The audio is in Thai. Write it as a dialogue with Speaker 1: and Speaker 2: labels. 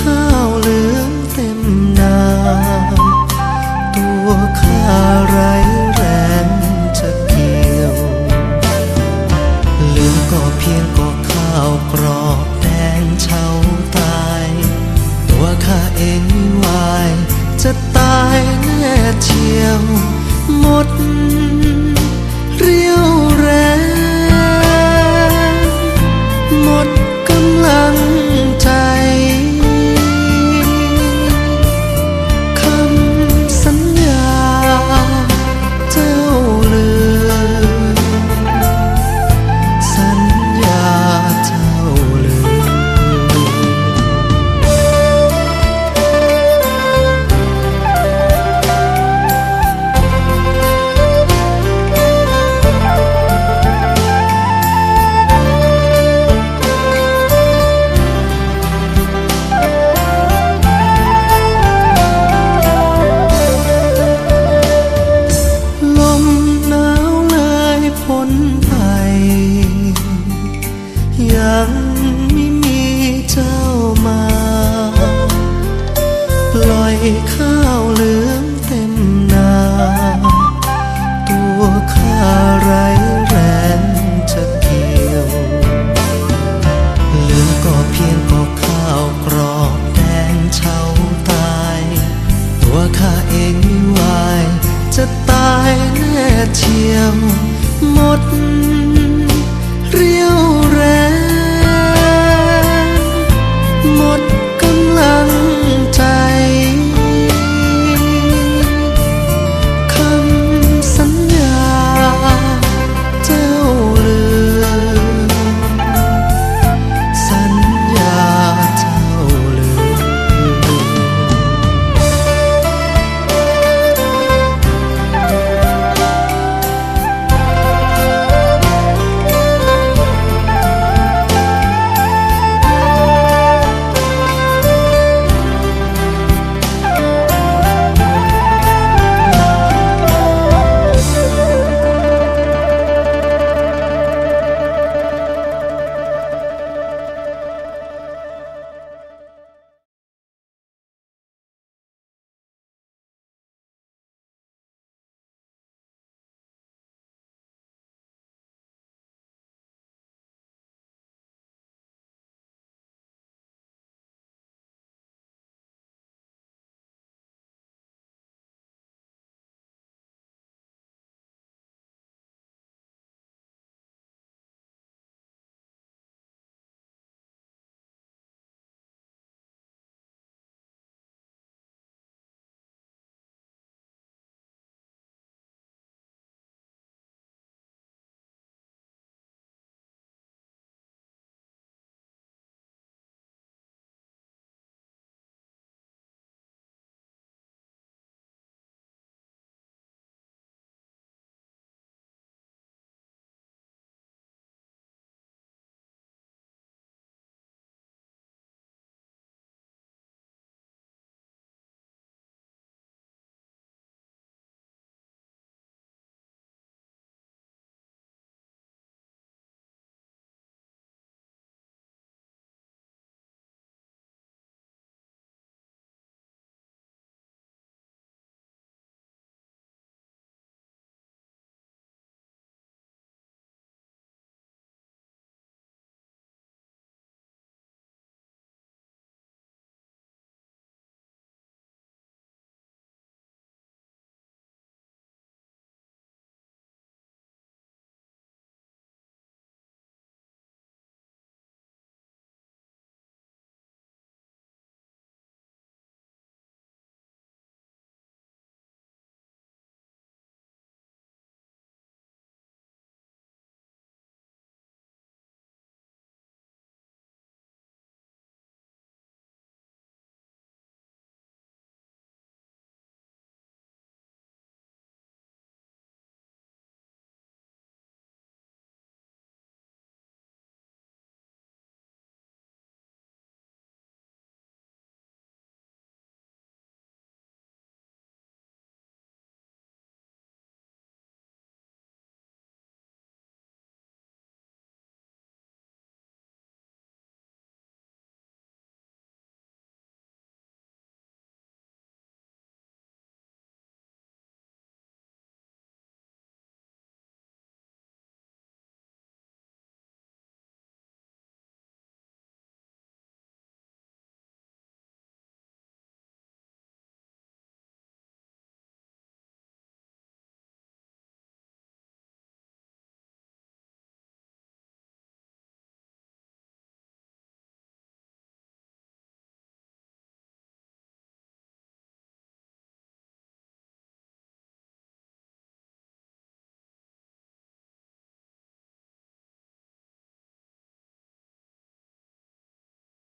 Speaker 1: ข้าวเหลืองเต็มนาตัวข้าไรแรงจะเกี่ยวเหลือก็เพียงก็ข้าวกรอบแดงเฉาตาย ตัวข้าเองวาย จะตายแน่เชียวหมด ข้าวเหลืองเต็มนา ตัวข้าไรแรงจะเกี่ยวเหลือก็เพียงก็ข้าวกรอบแดงเฉาตาย ตัวข้าเองไม่ไหวจะตายแน่เทียวหมด